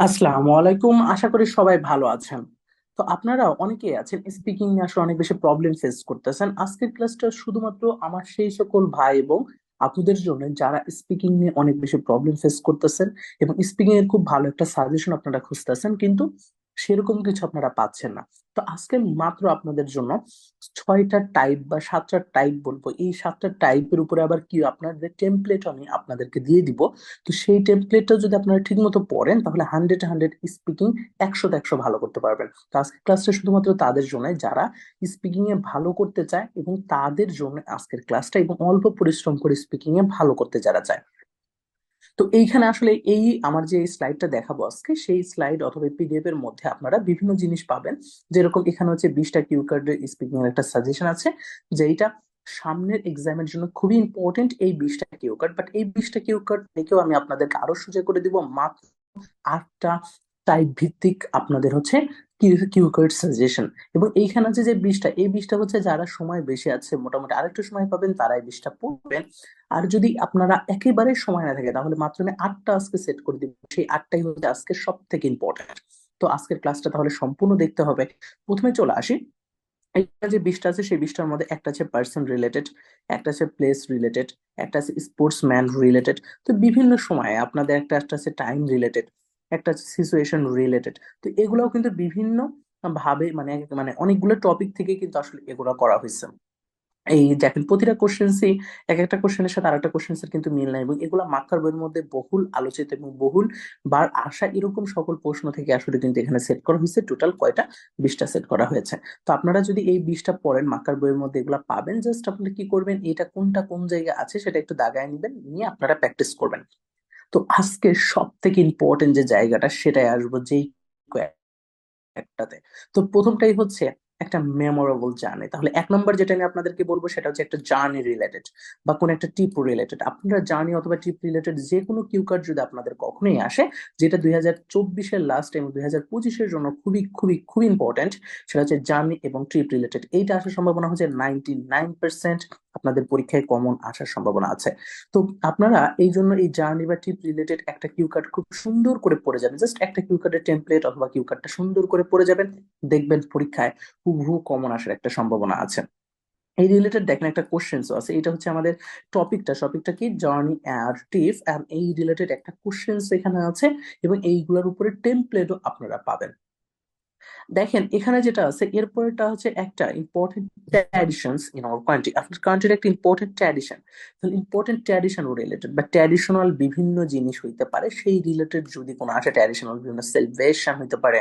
আসসালামু আলাইকুম। আশা করি সবাই ভালো আছেন। তো আপনারা অনেকেই আছেন স্পিকিং নিয়ে আসলে অনেক বেশি প্রবলেম ফেস করতেছেন। আজকের ক্লাসটা শুধুমাত্র আমার সেই সকল ভাই এবং আপনাদের জন্য যারা স্পিকিং নিয়ে অনেক বেশি প্রবলেম ফেস করতেছেন এবং স্পিকিং এর খুব ভালো একটা সাজেশন আপনারা খুঁজতেছেন। কিন্তু সেরকম কিছু আপনারা পাচ্ছেন না। তো আজকে মাত্র আপনাদের জন্য ছয়টা টাইপ বা সাতটা টাইপ বলব। এই সাতটা টাইপের উপরে আবার কি আপনাদের টেমপ্লেট আমি আপনাদেরকে দিয়ে দিব। তো সেই টেমপ্লেটটা যদি আপনারা ঠিক মতো পড়েন, তাহলে হান্ড্রেড হান্ড্রেড স্পিকিং একশোতে একশো ভালো করতে পারবেন। তো আজকে ক্লাসটা শুধুমাত্র তাদের জন্য যারা স্পিকিং এ ভালো করতে চায় এবং তাদের জন্য আজকের ক্লাসটা এবং অল্প পরিশ্রম করে স্পিকিং এ ভালো করতে যারা চায়। তো এইখানে আসলে এই আমার যে স্লাইডটা দেখাবো আজকে, সেই স্লাইড অথবা পিডিএফ এর মধ্যে আপনারা বিভিন্ন জিনিস পাবেন। যেরকম এখানে হচ্ছে বিশটা কিউ কার্ডের স্পিকিং একটা সাজেশন আছে যেটা সামনের এক্সামের জন্য খুবই ইম্পর্টেন্ট এই বিশটা কিউ কার্ড। বাট এই বিশটা কিউ কার্ড থেকেও আমি আপনাদেরকে আরও সুযোগ করে দিব, মাত্র আটটা টাইপ ভিত্তিক আপনাদের হচ্ছে কিউকার্ড সাজেশন এবং এইখানে আছে যে বিশটা এই বিশটা হচ্ছে যারা সময় বেশি আছে, মোটামুটি আরেকটু সময় পাবেন, তারাই বিশটা পড়বেন। আর যদি আপনারা একেবারে সময় না থাকে, তাহলে মাত্র আমি আটটা আজকে সেট করে দিব, সেই আটটাই হচ্ছে আজকে সব থেকে ইম্পর্টেন্ট তো আজকের ক্লাসটা তাহলে সম্পূর্ণ দেখতে হবে। প্রথমে চলে আসি। এটা যে বিশটা আছে, সেই বিশটার মধ্যে একটা আছে পার্সন রিলেটেড একটা আছে প্লেস রিলেটেড একটা আছে স্পোর্টসম্যান রিলেটেড তো বিভিন্ন সময়ে আপনাদের একটা একটা আছে টাইম রিলেটেড একটা সিচুয়েশন রিলেটেড তো এগুলোও কিন্তু বিভিন্ন ভাবে মানে মানে অনেকগুলো টপিক থেকে কিন্তু আসলে এগুলো করা হয়েছে। এই দেখেন, প্রতিটা কোশ্চেন্সই এক একটা কোশ্চেনের সাথে আরেকটা কোশ্চেন্সের কিন্তু মিল নাই এবং এগুলো মার্কার বইয়ের মধ্যে বহুল আলোচিত এবং বহুল বার আসা এরকম সকল প্রশ্ন থেকে আসলে কিন্তু এখানে সেট করা হয়েছে। টোটাল কয়টা? বিশটা সেট করা হয়েছে। তো আপনারা যদি এই বিশটা পড়েন মার্কার বইয়ের মধ্যে এগুলো পাবেন জাস্ট আপনারা কি করবেন, এটা কোনটা কোন জায়গায় আছে সেটা একটু দাগায় নেবেন, নিয়ে আপনারা প্র্যাকটিস করবেন। তো আজকে সব থেকে ইম্পর্টেন্ট যে জায়গাটা সেটাই আসব যেই একটাতে তো প্রথমটাই হচ্ছে একটা মেমোরেবল জার্নি তাহলে এক নম্বর যেটা আমি আপনাদেরকে বলব সেটা হচ্ছে একটা জার্নি রিলেটেড বা কোনো একটা টিপ রিলেটেড আপনারা জার্নি অথবা টিপ রিলেটেড যে কোনো কিউ কার্ড যদি আপনাদের কখনোই আসে, যেটা দুই হাজার চব্বিশের লাস্ট এবং দুই হাজার পঁচিশের জন্য খুবই খুবই খুবই ইম্পর্টেন্ট সেটা হচ্ছে জার্নি এবং ট্রিপ রিলেটেড এইটা আসার সম্ভাবনা হচ্ছে নাইনটি নাইন পার্সেন্ট আপনাদের পরীক্ষায় কমন আসার সম্ভাবনা আছে। তো আপনারা এই জন্য এই জার্নি বা ট্রিপ রিলেটেড একটা কিউ কার্ড খুব সুন্দর করে পড়ে যাবেন। জাস্ট একটা কিউ কার্ডের টেমপ্লেট অথবা কিউ কার্ডটা সুন্দর করে পড়ে যাবেন। দেখবেন পরীক্ষায় হুবহু কমন আসার একটা সম্ভাবনা আছে। এই রিলেটেড দেখেন একটা কোশ্চেন্স আছে। এটা হচ্ছে আমাদের টপিকটা টপিকটা কি? জার্নি আর টিপ এই রিলেটেড একটা কোশ্চেন্স এখানে আছে এবং এইগুলোর উপরে টেমপ্লেটও আপনারা পাবেন। দেখেন, এখানে যেটা আছে, এরপরেটা হচ্ছে একটা important traditions in our country আপনার কান্ট্রির একটা ইম্পর্টেন্ট ট্র্যাডিশন তাহলে ইম্পর্টেন্ট ট্র্যাডিশন রিলেটেড বা ট্র্যাডিশনাল বিভিন্ন জিনিস হইতে পারে, সেই রিলেটেড যদি কোনো আসে ট্র্যাডিশনাল বিভিন্ন সেলিব্রেশন হইতে পারে,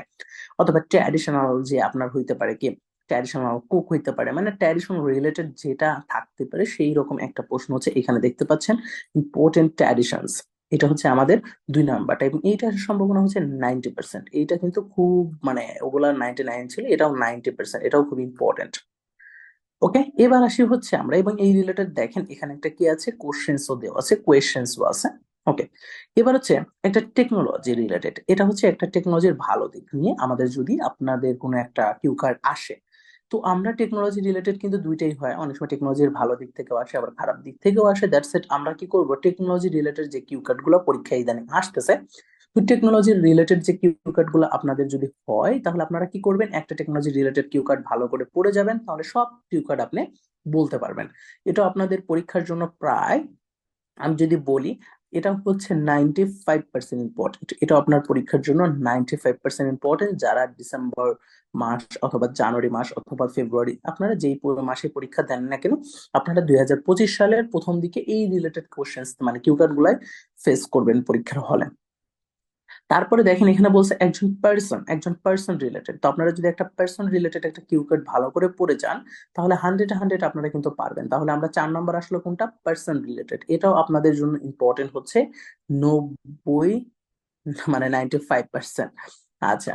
অথবা ট্র্যাডিশনাল যে আপনার হইতে পারে কি ট্র্যাডিশনাল কুক হইতে পারে মানে ট্র্যাডিশনাল রিলেটেড যেটা থাকতে পারে, সেই রকম একটা প্রশ্ন হচ্ছে, এখানে দেখতে পাচ্ছেন ইম্পর্টেন্ট ট্র্যাডিশনস এটা হচ্ছে আমাদের দুই নাম্বারটা এবং এইটার সম্ভাবনা হচ্ছে নাইনটি পার্সেন্ট এইটা কিন্তু খুব মানে ওগুলা নাইনটি নাইন ছিল, এটাও নাইনটি পার্সেন্ট এটাও খুব ইম্পর্টেন্ট ওকে এবার আসি হচ্ছে আমরা, এবং এই রিলেটেড দেখেন, এখানে একটা কি আছে? কোশ্চেন্সও দেওয়া আছে কোয়েশ্চেন্সও আছে। ওকে এবার হচ্ছে একটা টেকনোলজি রিলেটেড এটা হচ্ছে একটা টেকনোলজির ভালো দিক নিয়ে আমাদের যদি আপনাদের কোনো একটা কিউ কার্ড আসে তো আমরা টেকনোলজি রিলেটেড কিন্তু দুইটাই হয়। অনেক সময় টেকনোলজির ভালো দিক থেকেও আসে, আবার খারাপ দিক থেকেও আসে। দ্যাটস ইট আমরা কি করব? টেকনোলজি রিলেটেড যে কিউ কার্ডগুলো পরীক্ষা ইদানিং আসতেছে, তো টেকনোলজি রিলেটেড যে কিউ কার্ডগুলো আপনাদের যদি হয়, তাহলে আপনারা কি করবেন? একটা টেকনোলজি রিলেটেড কিউ কার্ড ভালো করে পড়ে যাবেন, তাহলে সব কিউ কার্ড আপনি বলতে পারবেন। এটা আপনাদের পরীক্ষার জন্য প্রায়, আমি যদি বলি এটা হচ্ছে নাইনটি ফাইভ পার্সেন্ট ইম্পর্টেন্ট এটা আপনার পরীক্ষার জন্য নাইনটি ফাইভ পার্সেন্ট ইম্পর্টেন্ট যারা ডিসেম্বর মাস অথবা জানুয়ারি মাস অথবা ফেব্রুয়ারি আপনারা যেই মাসে পরীক্ষা দেন না কেন, আপনারা দুই হাজার পঁচিশ সালের প্রথম দিকে এই রিলেটেড কোশ্চেন মানে কিউকার গুলাই ফেস করবেন পরীক্ষার হলে। তারপরে দেখেন এখানে বলছে একজন পার্সন একজন পার্সন রিলেটেড তো আপনারা যদি একটা পার্সন রিলেটেড একটা কিউ কার্ড ভালো করে পড়ে যান, তাহলে হান্ড্রেড হান্ড্রেড আপনারা কিন্তু পারবেন। তাহলে আমরা চার নম্বর আসলে কোনটা? পার্সন রিলেটেড এটাও আপনাদের জন্য ইম্পর্টেন্ট হচ্ছে নব্বই মানে নাইনটি ফাইভ পার্সেন্ট আচ্ছা।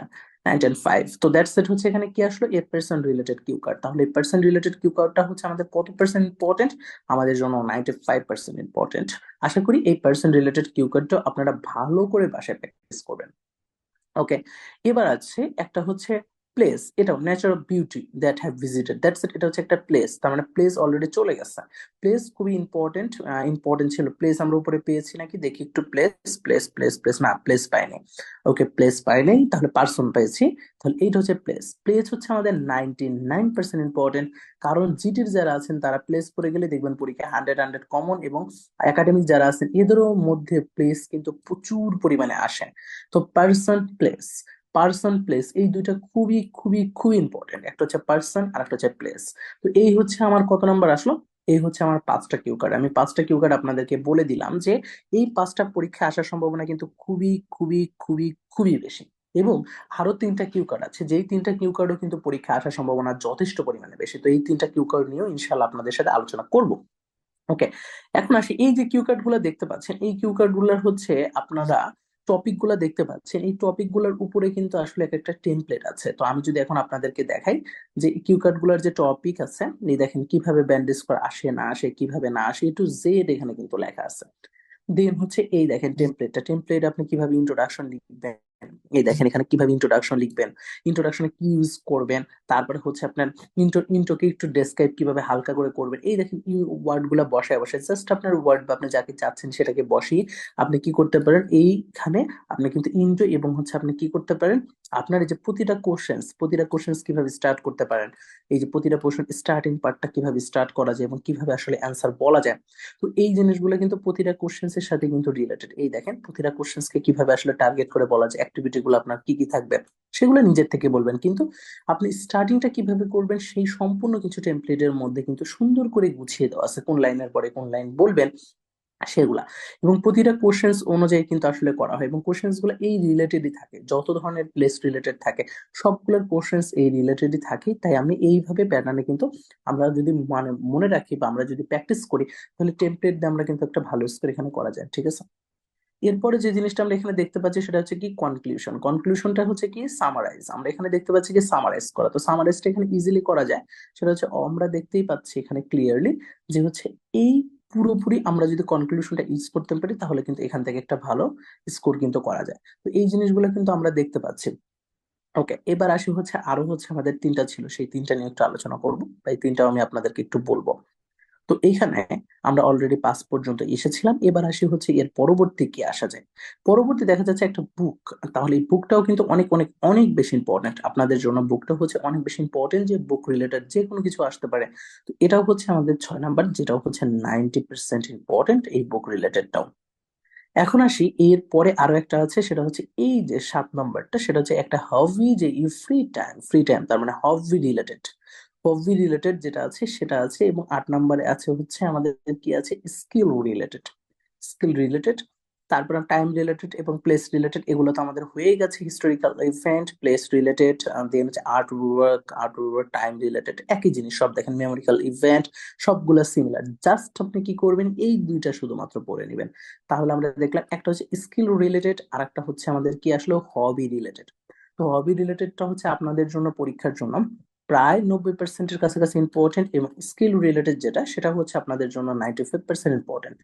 ফাইভ তো দ্যাটস ইট হচ্ছে এখানে কি আসলো? A person related cue card তাহলে এ পার্সন রিলেটেড কিউ কার্ডটা হচ্ছে আমাদের কত পার্সেন্ট ইম্পর্টেন্ট আমাদের জন্য নাইনটি ফাইভ পার্সেন্ট ইম্পর্টেন্ট আশা করি এই পার্সন রিলেটেড কিউ কার্ডটা আপনারা ভালো করে বাসায় প্র্যাকটিস করবেন। ওকে এবার আছে একটা হচ্ছে প্লেস এটাও of beauty that have visited that's it এটা হচ্ছে একটা প্লেস তার মানে প্লেস অলরেডি চলে গেছে। প্লেস খুবই ইম্পর্টেন্ট ইম্পর্টেন্ট ছিল। প্লেস আমরা উপরে পেয়েছি নাকি? দেখি একটু প্লেস প্লেস প্লেস প্লেস না প্লেস পাইনি। ওকে প্লেস পাইনি, তাহলে পার্সন পেয়েছি। তাহলে এইটা হচ্ছে প্লেস প্লেস হচ্ছে আমাদের নাইনটি নাইন পার্সেন্ট ইম্পর্টেন্ট কারণ জিটির যারা আছেন, তারা প্লেস করে গেলে দেখবেন পরীক্ষায় হান্ড্রেড হান্ড্রেড কমন এবং একাডেমিক যারা আছেন, এদেরও মধ্যে প্লেস কিন্তু প্রচুর পরিমাণে আসে তো পার্সন প্লেস পার্সন প্লেস এই দুইটা খুবই খুবই খুবই ইম্পর্টেন্ট একটা হচ্ছে পার্সন আর একটা হচ্ছে প্লেস তো এই হচ্ছে আমার কত নাম্বার আসলো? এই হচ্ছে আমার পাঁচটা কিউ কার্ড আমি পাঁচটা কিউ কার্ড আপনাদেরকে বলে দিলাম যে, এই পাঁচটা পরীক্ষা আসার সম্ভাবনা কিন্তু খুবই খুবই খুবই খুবই বেশি। এবং আরও তিনটা কিউ কার্ড আছে। যেই তিনটা কিউ কার্ডও কিন্তু পরীক্ষা আসার সম্ভাবনা যথেষ্ট পরিমাণে বেশি। তো এই তিনটা কিউ কার্ড নিয়েও ইনশাল্লাহ আপনাদের সাথে আলোচনা করব। ওকে এখন আসি। এই যে কিউ কার্ডগুলো দেখতে পাচ্ছেন, এই কিউ কার্ডগুলার হচ্ছে আপনারা টপিকগুলা দেখতে পাচ্ছেন, এই টপিকগুলার উপরে কিন্তু আসলে এক একটা টেমপ্লেট আছে। তো আমি যদি এখন আপনাদেরকে দেখাই যে কিউ কার্ডগুলার যে টপিক আছে দেখেন কীভাবে ব্যান্ডেজ করা আসে, না আসে, কীভাবে না আসে একটু জেড এখানে কিন্তু লেখা আছে। দেন হচ্ছে এই দেখেন টেমপ্লেটটা টেমপ্লেট আপনি কীভাবে ইন্ট্রোডাকশন লিখবেন? এই দেখেন এখানে কীভাবে ইন্ট্রোডাকশন লিখবেন ইন্ট্রোডাকশনে কি ইউজ করবেন, তারপরে হচ্ছে আপনার ইন্ট্রো ইন্ট্রোকে একটু ডেসক্রাইব কীভাবে হালকা করে করবেন, এই দেখেন এই ওয়ার্ডগুলা বসায় বসায় জাস্ট আপনার ওয়ার্ড বা আপনি যাকে চাচ্ছেন সেটাকে বসিয়ে আপনি কি করতে পারেন, এইখানে আপনি কিন্তু ইন্ট্রো এবং হচ্ছে আপনি কি করতে পারেন, আপনার এই যে প্রতিটা কোশ্চেন্স প্রতিটা কোশ্চেন্স কীভাবে স্টার্ট করতে পারেন, এই যে প্রতিটা কোশ্চেন স্টার্টিং পার্টটা কীভাবে স্টার্ট করা যায় এবং কীভাবে আসলে অ্যান্সার বলা যায়, তো এই জিনিসগুলো কিন্তু প্রতিটা কোশ্চেন্স এর সাথে কিন্তু রিলেটেড এই দেখেন প্রতিটা কোশ্চেন্স কে কীভাবে আসলে টার্গেট করে বলা যায় অ্যাক্টিভিটি গুলো আপনার কি কি থাকবে, সেগুলো নিজের থেকে বলবেন। কিন্তু আপনি স্টার্টিংটা কীভাবে করবেন, সেই সম্পূর্ণ কিছু টেমপ্লেটের মধ্যে কিন্তু সুন্দর করে গুছিয়ে দেওয়া আছে, কোন লাইনের পরে কোন লাইন বলবেন, সেগুলা। এবং প্রতিটা কোশ্চেন্স অনুযায়ী কিন্তু আসলে করা হয়। এবং কোশ্চেন্সগুলো এই রিলেটেডই থাকে, যত ধরনের প্লেস রিলেটেড থাকে, সবগুলোর কোশ্চেন্স এই রিলেটেডই থাকে। তাই আমি এইভাবে প্যাটার্নে কিন্তু আমরা যদি মানে মনে রাখি বা আমরা যদি প্র্যাকটিস করি, তাহলে টেমপ্লেট দিয়ে আমরা কিন্তু একটা ভালো স্কোর এখানে করা যায়, ঠিক আছে? এরপরে যে জিনিসটা আমরা এখানে দেখতে পাচ্ছি সেটা হচ্ছে কি কনক্লুশন কনক্লুশনটা হচ্ছে কি সামারাইজ আমরা এখানে দেখতে পাচ্ছি কি সামারাইজ করা। তো সামারাইজটা এখানে ইজিলি করা যায়। সেটা হচ্ছে আমরা দেখতেই পাচ্ছি এখানে ক্লিয়ারলি যে হচ্ছে এই পুরোপুরি আমরা যদি কনক্লুশনটা ইউজ করতে পারি, তাহলে কিন্তু এখান থেকে একটা ভালো স্কোর কিন্তু করা যায়। তো এই জিনিসগুলো কিন্তু আমরা দেখতে পাচ্ছি। ওকে এবার আসি হচ্ছে আরও হচ্ছে আমাদের তিনটা ছিল। সেই তিনটা নিয়ে একটু আলোচনা করব তাই তিনটাও আমি আপনাদেরকে একটু বলব। তো এইখানে আমরা অলরেডি পাস পর্যন্ত এসেছিলাম। এবার আসি হচ্ছে এর পরবর্তী কি আসা যায়। পরবর্তী দেখা যাচ্ছে একটা বুক তাহলে এই বুকটাও কিন্তু অনেক অনেক অনেক বেশি ইম্পর্টেন্ট আপনাদের জন্য বুকটা হচ্ছে অনেক বেশি ইম্পর্টেন্ট যে বুক রিলেটেড যে কোনো কিছু আসতে পারে। তো এটাও হচ্ছে আমাদের ছয় নাম্বার, যেটাও হচ্ছে নাইনটি পার্সেন্ট ইম্পর্টেন্ট এই বুক রিলেটেডটাও এখন আসি, এর পরে আরও একটা আছে, সেটা হচ্ছে এই যে সাত নম্বরটা, সেটা হচ্ছে একটা হবি যে you free time free time তার মানে হবি রিলেটেড হবি রিলেটেড যেটা আছে সেটা আছে এবং আট নম্বরে আছে হচ্ছে আমাদের কি আছে? স্কিল রিলেটেড স্কিল রিলেটেড তারপর টাইম রিলেটেড এবং প্লেস রিলেটেড এগুলো তো আমাদের হয়ে গেছে historical event place related then হচ্ছে art work art work time related একই জিনিস, সব দেখেন মেমোরিক্যাল ইভেন্ট সবগুলো সিমিলার জাস্ট আপনি কি করবেন? এই দুইটা শুধুমাত্র পড়ে নেবেন। তাহলে আমরা দেখলাম একটা হচ্ছে স্কিল রিলেটেড আর একটা হচ্ছে আমাদের কি আসলে? হবি রিলেটেড তো হবি রিলেটেডটা হচ্ছে আপনাদের জন্য পরীক্ষার জন্য। প্রায় নব্বই পার্সেন্টের কাছাকাছি ইম্পর্টেন্ট এবং স্কিল রিলেটেড যেটা, সেটা হচ্ছে আপনাদের জন্য নাইনটি ফাইভ পার্সেন্ট ইম্পর্টেন্ট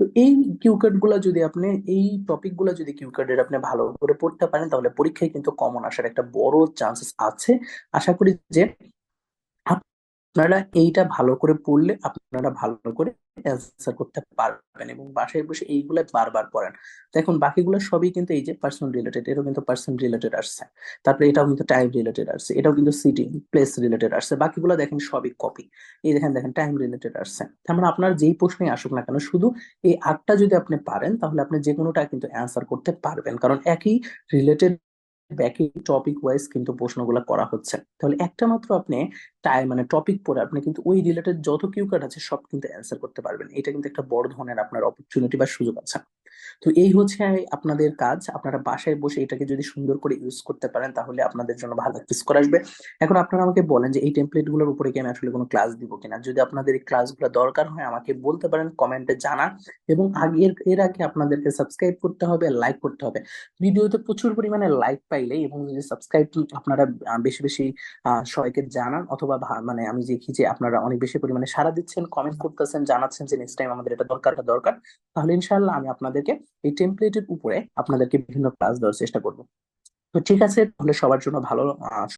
তো এই কিউ কার্ডগুলো যদি আপনি, এই টপিকগুলো যদি যদি কিউকার্ডের আপনি ভালো করে পড়তে পারেন, তাহলে পরীক্ষায় কিন্তু কমন আসার একটা বড় চান্সেস আছে। আশা করি যে আপনারা এইটা ভালো করে পড়লে আপনারা ভালো করে অ্যান্সার করতে পারবেন এবং বাসায় বসে এইগুলো বারবার পড়েন। দেখুন, বাকিগুলো সবই কিন্তু এই যে পার্সন রিলেটেড এটাও কিন্তু পার্সন রিলেটেড আসছে। তারপরে এটাও কিন্তু টাইম রিলেটেড আসছে, এটাও কিন্তু সিটি প্লেস রিলেটেড আসছে, বাকিগুলো দেখেন সবই কপি এই দেখেন দেখেন টাইম রিলেটেড আসছে। তার মানে আপনার যেই প্রশ্নে আসুক না কেন, শুধু এই আটটা যদি আপনি পারেন, তাহলে আপনি যে কোনোটা কিন্তু অ্যান্সার করতে পারবেন। কারণ একই রিলেটেড একই টপিক ওয়াইজ কিন্তু প্রশ্নগুলো করা হচ্ছে। তাহলে একটা মাত্র আপনি টাই মানে টপিক পড়ে আপনি কিন্তু ওই রিলেটেড যত কিউ কার্ড আছে সব কিন্তু অ্যান্সার করতে পারবেন। এটা কিন্তু একটা বড় ধরনের আপনার অপরচুনিটি বা সুযোগ আছে। তো এই হচ্ছে আপনাদের কাজ। আপনারা বাসায় বসে এটাকে যদি সুন্দর করে ইউজ করতে পারেন, তাহলে আপনাদের জন্য ভালো একটা স্কোর আসবে। এখন আপনারা আমাকে বলেন যে, এই টেমপ্লেটগুলোর উপরে কি আমি আসলে কোনো ক্লাস দিব কিনা? যদি আপনাদের এই ক্লাসগুলো দরকার হয়, আমাকে বলতে পারেন কমেন্টে জানান। এবং আগে এর আগে আপনাদেরকে সাবস্ক্রাইব করতে হবে লাইক করতে হবে। ভিডিওতে প্রচুর পরিমাণে লাইক পাইলে এবং যদি সাবস্ক্রাইব আপনারা বেশি বেশি সবাইকে জানান অথবা মানে আমি দেখি যে, আপনারা অনেক বেশি পরিমাণে সারা দিচ্ছেন কমেন্ট করতেছেন, জানাচ্ছেন যে নেক্সট টাইম আমাদের এটা দরকার দরকার, তাহলে ইনশাল্লাহ আমি আপনাদেরকে এই টেমপ্লেটের উপরে আপনাদেরকে বিভিন্ন ক্লাস দেওয়ার চেষ্টা করব। তো ঠিক আছে, তাহলে সবার জন্য ভালো